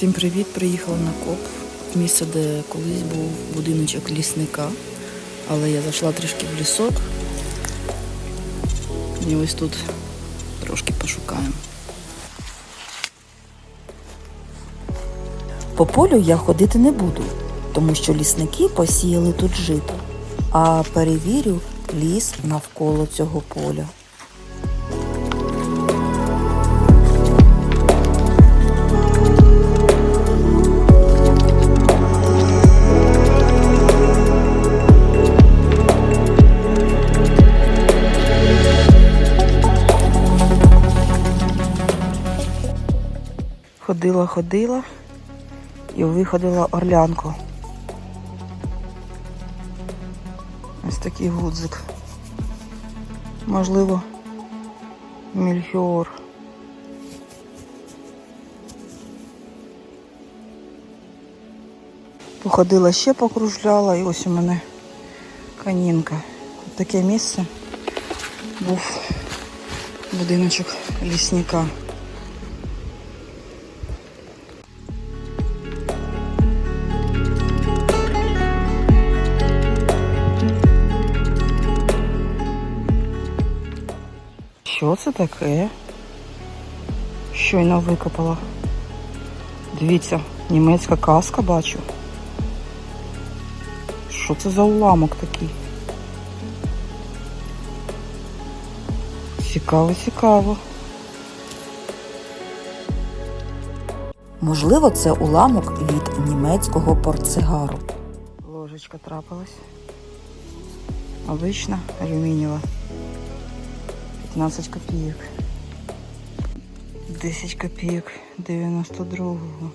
Всім привіт! Приїхала на коп місце, де колись був будиночок лісника. Але я зайшла трішки в лісок. І ось тут трошки пошукаємо. По полю я ходити не буду, тому що лісники посіяли тут жито, а перевірю ліс навколо цього поля. Ходила, ходила і виходила орлянку. Ось такий гудзик. Можливо, мільхіор. Походила ще покружляла і ось у мене канінка. Таке місце був будиночок лісника. Що це таке? Щойно викопала. Дивіться, німецька каска бачу. Що це за уламок такий? Цікаво, цікаво. Можливо, це уламок від німецького портсигару. Ложечка трапилась. Обична алюмінієва. 15 копійок. 10 копійок 92-го.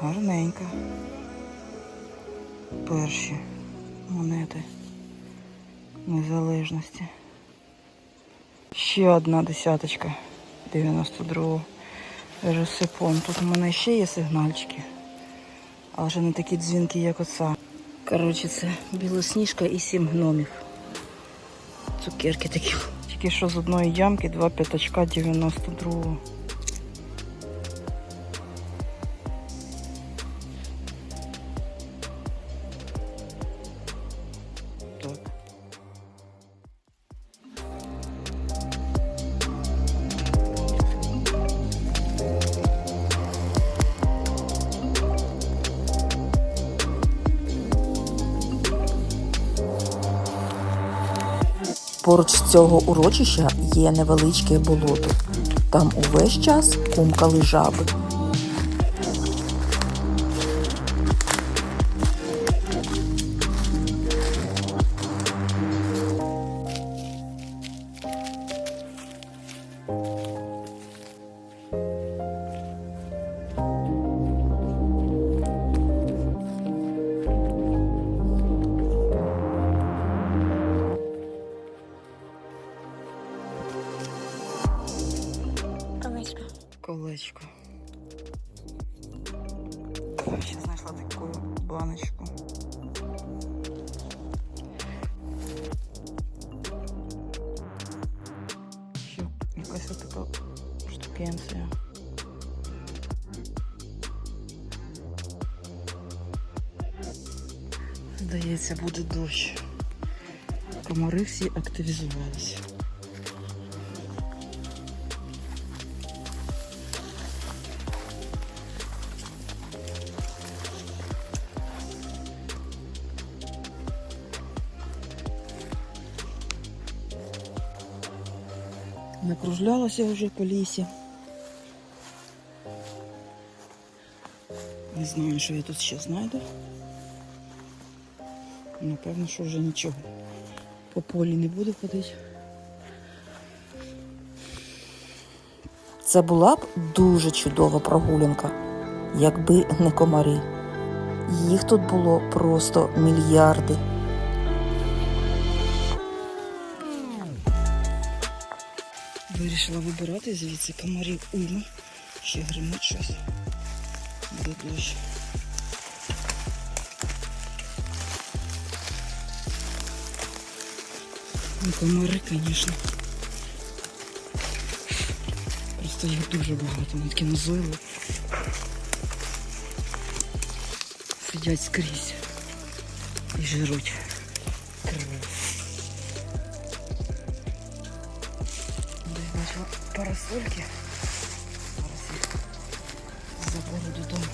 Гарненька. Перші монети незалежності. Ще одна десяточка 92-го. Ресипон. Тут у мене ще є сигнальчики. Але вже не такі дзвінки, як оця. Коротше, це білосніжка і сім гномів. Цукерки такі. Тільки що з одної ямки два п'ятачка 92-го. Поруч цього урочища є невеличке болото. Там увесь час кумкали жаби. Колечко. Ще знайшла таку баночку. Ще якась така штукенція. Здається, буде дощ. Комари всі активізувалися. Накружлялася вже по лісі. Не знаю, що я тут ще знайду. Напевно, що вже нічого. По полі не буду ходити. Це була б дуже чудова прогулянка, якби не комарі. Їх тут було просто мільярди. Вирішила вибирати звідси комарів уйма. Ще гримить щось. Буде дощ. Ну, комари, звісно. Просто їх дуже багато, вони такі назойли. Сидять скрізь і жируть. Криво. Бачила парасольки. Зараз їх заберу додому.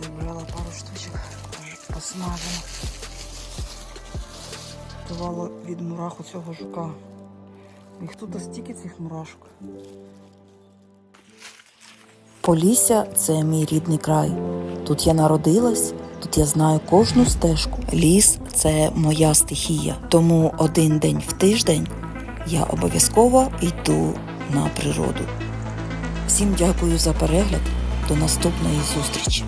Вибрала пару штучок, вже посмажено. Давала від мурах у цього жука. Їх тут стільки цих мурашок. Полісся це мій рідний край. Тут я народилась, тут я знаю кожну стежку. Ліс це моя стихія. Тому один день в тиждень я обов'язково йду на природу. Всім дякую за перегляд. До наступної зустрічі!